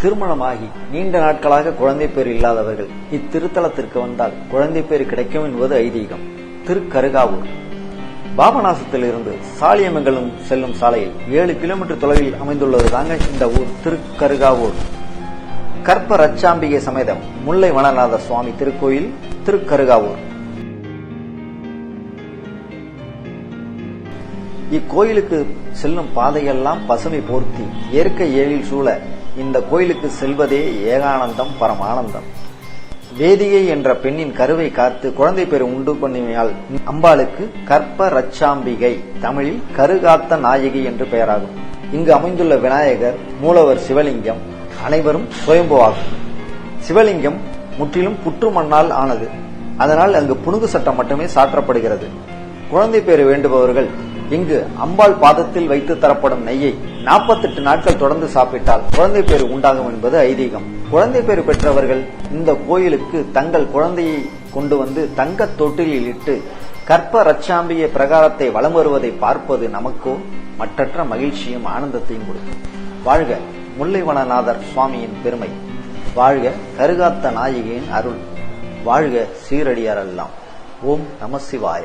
திருமணமாகி நீண்ட நாட்களாக குழந்தை பேர் இல்லாதவர்கள் இத்திருத்தலத்திற்கு வந்தால் குழந்தை பேர் கிடைக்கும் என்பது ஐதீகம். திருக்கருகாவூர். பாபநாசத்திலிருந்து சாலியமங்கலம் செல்லும் சாலையில் ஏழு கிலோமீட்டர் தொலைவில் அமைந்துள்ளது தாங்க இந்த ஊர் திருக்கருகாவூர். கற்ப ரச்சாம்பிகை சமேதம் முல்லை வனநாத சுவாமி திருக்கோயில் திருக்கருகாவூர். இக்கோயிலுக்கு செல்லும் பாதையெல்லாம் பசுமை போர்த்தி இயற்கை ஏழில் சூழ இந்த கோயிலுக்கு செல்வதே ஏகானந்தம் பரமானந்தம். வேதிகை என்ற பெண்ணின் கருவை காத்து குழந்தை பேர் உண்டு பண்ணிமையால் அம்பாளுக்கு கற்ப ரச்சாம்பிகை தமிழில் கருகாத்த நாயகி என்று பெயராகும். இங்கு அமைந்துள்ள விநாயகர் மூலவர் சிவலிங்கம் அனைவரும் சுயம்புவாகும் சிவலிங்கம் முற்றிலும் புற்று மண்ணால் ஆனது. அதனால் அங்கு புனுகு சட்டம் மட்டுமே சாற்றப்படுகிறது. குழந்தை பேறு வேண்டுபவர்கள் இங்கு அம்பாள் பாதத்தில் வைத்து தரப்படும் நெய்யை நாற்பத்தெட்டு நாட்கள் தொடர்ந்து சாப்பிட்டால் குழந்தை பேர் உண்டாகும் என்பது ஐதீகம். குழந்தை பேர் பெற்றவர்கள் இந்த கோயிலுக்கு தங்கள் குழந்தையை கொண்டு வந்து தங்க தொட்டிலில் இட்டு கற்ப ரச்சாம்பிய பிரகாரத்தை வலம் வருவதை பார்ப்பது நமக்கோ மற்றற்ற மகிழ்ச்சியும் ஆனந்தத்தையும் கொடுக்கும். வாழ்க முல்லைவனநாதர் சுவாமியின் பெருமை. வாழ்க கருகாத்த நாயகியின் அருள். வாழ்க சீரடியாரெல்லாம். ஓம் நம சிவாய.